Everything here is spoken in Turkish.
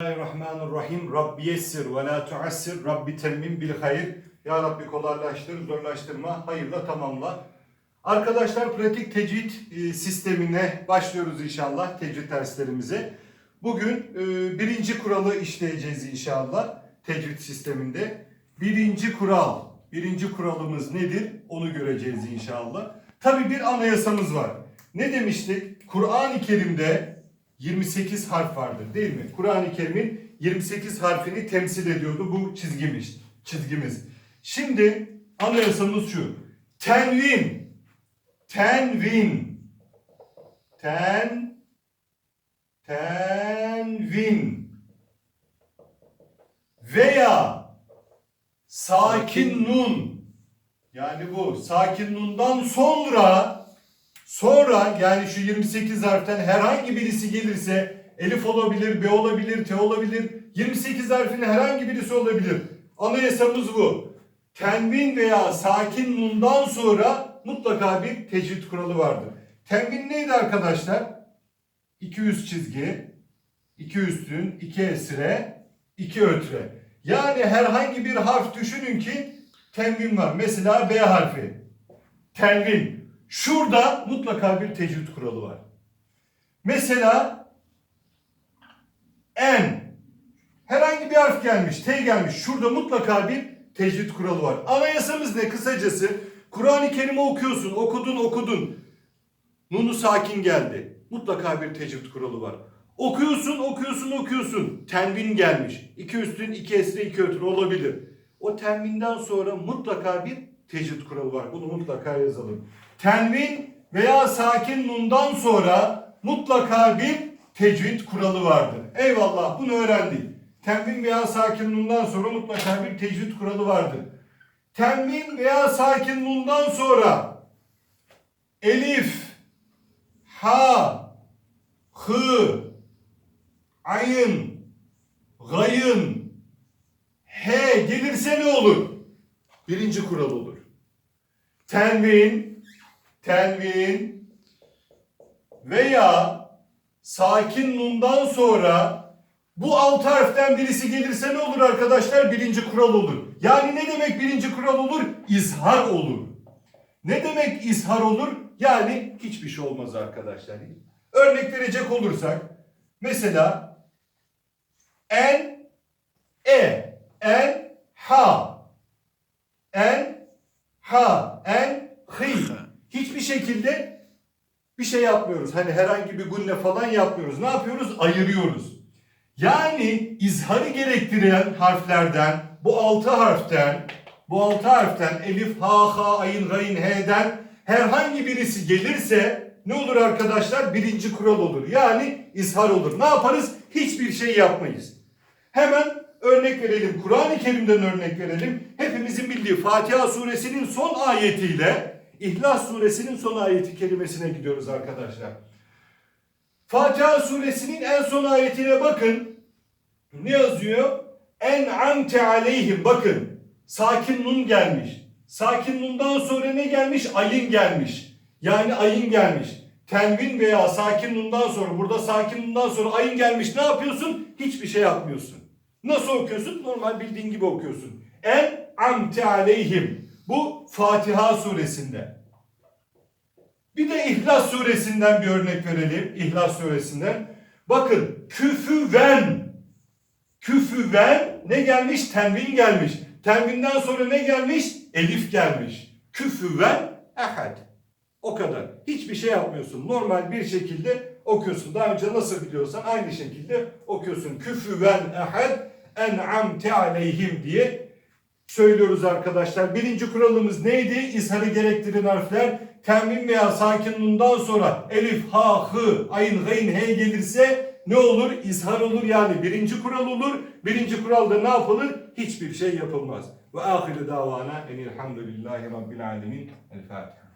Bismillahirrahmanirrahim. Rabbi yessir ve la tuassir. Rabbi temmin bil hayır. Ya Rabbi kolaylaştır, zorlaştırma, hayırla tamamla. Arkadaşlar pratik tecvid e, sistemine başlıyoruz inşallah tecvid derslerimize. Bugün e, birinci kuralı işleyeceğiz inşallah tecvid sisteminde. Birinci kural, birinci kuralımız nedir onu göreceğiz inşallah. Tabi bir anayasamız var. Ne demiştik? Kur'an-ı Kerim'de 28 harf vardır değil mi? Kur'an-ı Kerim'in 28 harfini temsil ediyordu bu çizgimiz. çizgimiz. Şimdi anayasamız şu. Tenvin. Tenvin. Ten. Tenvin. Veya sakin nun. Yani bu sakin nundan sonra Sonra yani şu 28 harften herhangi birisi gelirse elif olabilir, b olabilir, t olabilir. 28 harfin herhangi birisi olabilir. Anayasamız bu. Tenvin veya sakin nundan sonra mutlaka bir tecvid kuralı vardır. Tenvin neydi arkadaşlar? 200 çizgi, 2 üstün, 2 esre, 2 ötre. Yani herhangi bir harf düşünün ki tenvin var. Mesela B harfi. Tenvin. Şurada mutlaka bir tecvid kuralı var. Mesela en herhangi bir harf gelmiş, T gelmiş. Şurada mutlaka bir tecvid kuralı var. Anayasamız ne kısacası? Kur'an-ı Kerim'i okuyorsun, okudun, okudun. Nunu sakin geldi. Mutlaka bir tecvid kuralı var. Okuyorsun, okuyorsun, okuyorsun. Tenvin gelmiş. İki üstün, iki esre, iki ötürü olabilir. O tenvinden sonra mutlaka bir tecvid kuralı var. Bunu mutlaka yazalım. Tenvin veya sakin nundan sonra mutlaka bir tecvid kuralı vardır. Eyvallah bunu öğrendik. Tenvin veya sakin nundan sonra mutlaka bir tecvid kuralı vardır. Tenvin veya sakin nundan sonra elif, ha, hı, ayın, gayın, he gelirse ne olur? Birinci kural olur. Tenvin, tenvin veya sakin nundan sonra bu altı harften birisi gelirse ne olur arkadaşlar? Birinci kural olur. Yani ne demek birinci kural olur? İzhar olur. Ne demek izhar olur? Yani hiçbir şey olmaz arkadaşlar. Örnek verecek olursak mesela en e en ha en ha en hi hiçbir şekilde bir şey yapmıyoruz. Hani herhangi bir gunne falan yapmıyoruz. Ne yapıyoruz? Ayırıyoruz. Yani izharı gerektiren harflerden bu altı harften bu altı harften elif, ha, ha, ayın, gayın, he'den herhangi birisi gelirse ne olur arkadaşlar? Birinci kural olur. Yani izhar olur. Ne yaparız? Hiçbir şey yapmayız. Hemen örnek verelim. Kur'an-ı Kerim'den örnek verelim. Hepimizin bildiği Fatiha suresinin son ayetiyle İhlas suresinin son ayeti kelimesine gidiyoruz arkadaşlar. Fatiha suresinin en son ayetine bakın. Ne yazıyor? En'amte aleyhim. Bakın. Sakin nun gelmiş. Sakin nundan sonra ne gelmiş? Ayın gelmiş. Yani ayın gelmiş. Tenvin veya sakin nundan sonra burada sakin nundan sonra ayın gelmiş. Ne yapıyorsun? Hiçbir şey yapmıyorsun. Nasıl okuyorsun? Normal bildiğin gibi okuyorsun. En amte aleyhim. Bu Fatiha suresinde. Bir de İhlas suresinden bir örnek verelim. İhlas suresinden. Bakın küfüven. Küfüven ne gelmiş? Tenvin gelmiş. Tenvinden sonra ne gelmiş? Elif gelmiş. Küfüven ehad. O kadar. Hiçbir şey yapmıyorsun. Normal bir şekilde okuyorsun. Daha önce nasıl biliyorsan aynı şekilde okuyorsun. Küfüven ehad en'amte aleyhim diye söylüyoruz arkadaşlar. Birinci kuralımız neydi? İzharı gerektiren harfler tenvin veya sakin nundan sonra elif, ha, hı, ayın, gayn, he gelirse ne olur? İzhar olur yani birinci kural olur. Birinci kuralda ne yapılır? Hiçbir şey yapılmaz. Ve ahiru davana enilhamdülillahi rabbil alemin. El Fatiha.